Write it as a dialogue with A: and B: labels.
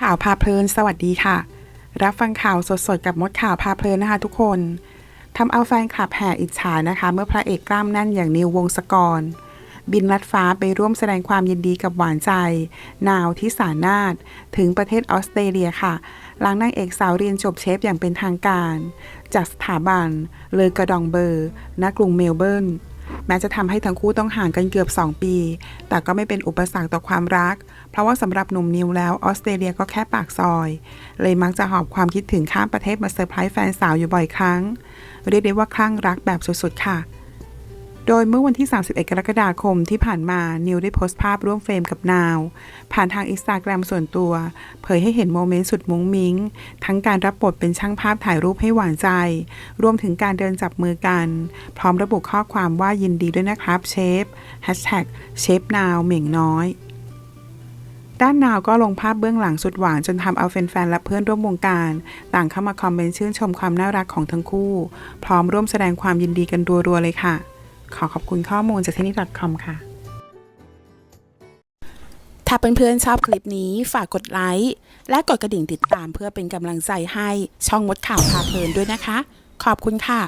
A: ข่าวพาเพลินสวัสดีค่ะ รับฟังข่าวสดๆ กับมดข่าวพาเพลินนะคะทุกคนทำเอาแฟนคลับแห่อิจฉานะคะ เมื่อพระเอกกล้ามแน่นอย่างนิววงศกร บินลัดฟ้าไปร่วมแสดงความยินดีกับหวานใจ นาวที่สานาทถึงประเทศออสเตรเลียค่ะ หลังนางเอกสาวเรียนจบเชฟอย่างเป็นทางการ จากสถาบันเลอกระดองเบอร์ณกรุงเมลเบิร์น แม้จะทำให้ทั้งคู่ต้องห่างกันเกือบ 2 ปี แต่ก็ไม่เป็นอุปสรรคต่อความรัก เพราะว่าสำหรับหนุ่มนิวแล้วออสเตรเลียก็แค่ปากซอย เลยมักจะหอบความคิดถึงข้ามประเทศมาเซอร์ไพรส์แฟนสาวอยู่บ่อยครั้ง เรียกได้ว่าคลั่งรักแบบสุดๆค่ะ โดยเมื่อวันที่ 31 กรกฎาคมที่ผ่านมา นิวได้โพสต์ภาพร่วมเฟรมกับนาว ผ่านทางอินสตาแกรมส่วนตัว เผยให้เห็นโมเมนต์สุดมุ้งมิ้ง ทั้งการรับบทเป็นช่างภาพถ่ายรูปให้หวานใจ รวมถึงการเดินจับมือกัน พร้อมระบุข้อความว่ายินดีด้วยนะครับเชฟ Hashtag เชฟนาวเหม่งน้อยด้านนาวก็ลงภาพเบื้องหลังสุดหวานจนทำเอาแฟนๆและเพื่อนร่วมวงการ ต่างเข้ามาคอมเมนต์ชื่นชมความน่ารักของทั้งคู่ พร้อมร่วมแสดงความยินดีกันรัวๆเลยค่ะ ขอขอบคุณข้อมูลจากเที่นี่ .com ค่ะ ถ้าเพื่อนๆชอบคลิปนี้ฝากกดไลค์ และกดกระดิ่งติดตามเพื่อเป็นกำลังใจให้ช่องมดข่าวพาเพลินด้วยนะคะ ขอบคุณค่ะ